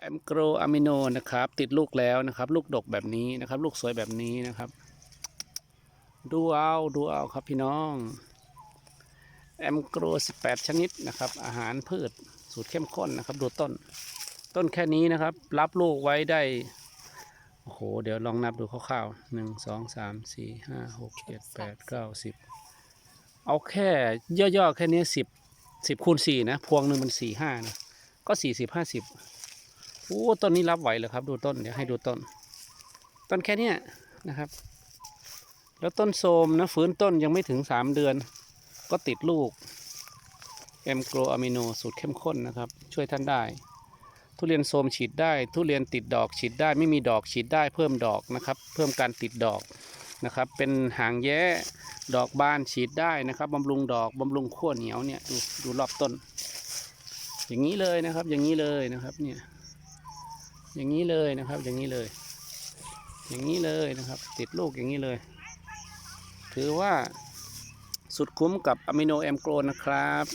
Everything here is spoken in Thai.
แอมโกรอะมิโนนะครับ ติดลูกแล้วนะครับ ลูกดกแบบนี้นะครับ ลูกสวยแบบนี้นะครับ ดูเอาดูเอาครับพี่น้องแอมโกร18 ชนิดนะครับ อาหารพืชสูตรเข้มข้นนะครับ ดูต้น ต้นแค่นี้นะครับ รับลูกไว้ได้โอ้โห เดี๋ยวลองนับดูคร่าวๆหนึ่งสองสามสี่ห้าหกเจ็ดแปดเก้าสิบเอาแค่ย่อๆแค่นี้สิบสิบคูณสี่นะ พวงหนึ่งมันสี่ห้านะก็สี่สิบห้าสิบ โอ้ต้นนี้รับไหวเลยครับ ดูต้นเดี๋ยวให้ดูต้น ต้นแค่เนี้ยนะครับ แล้วต้นโทรมนะฟื้นต้นยังไม่ถึงสามเดือน ก็ติดลูกเอ็มโกรอะมิโนสูตรเข้มข้นนะครับ ช่วยท่านได้ ทุเรียนโทรมฉีดได้ ทุเรียนติดดอกฉีดได้ไม่มีดอกฉีดได้เพิ่มดอกนะครับ เพิ่มการติดดอกนะครับ เป็นหางแย้ดอกบานฉีดได้นะครับบำรุงดอกบำรุงขั้วเหนียวเนี่ยดูดูรอบต้น อย่างนี้เลยนะครับ อย่างนี้เลยนะครับเนี่ย อย่างนี้เลยนะครับ อย่างนี้เลย อย่างนี้เลยนะครับ ติดลูกอย่างนี้เลย ถือว่าสุดคุ้มกับอะมิโนแอมโกรนะครับ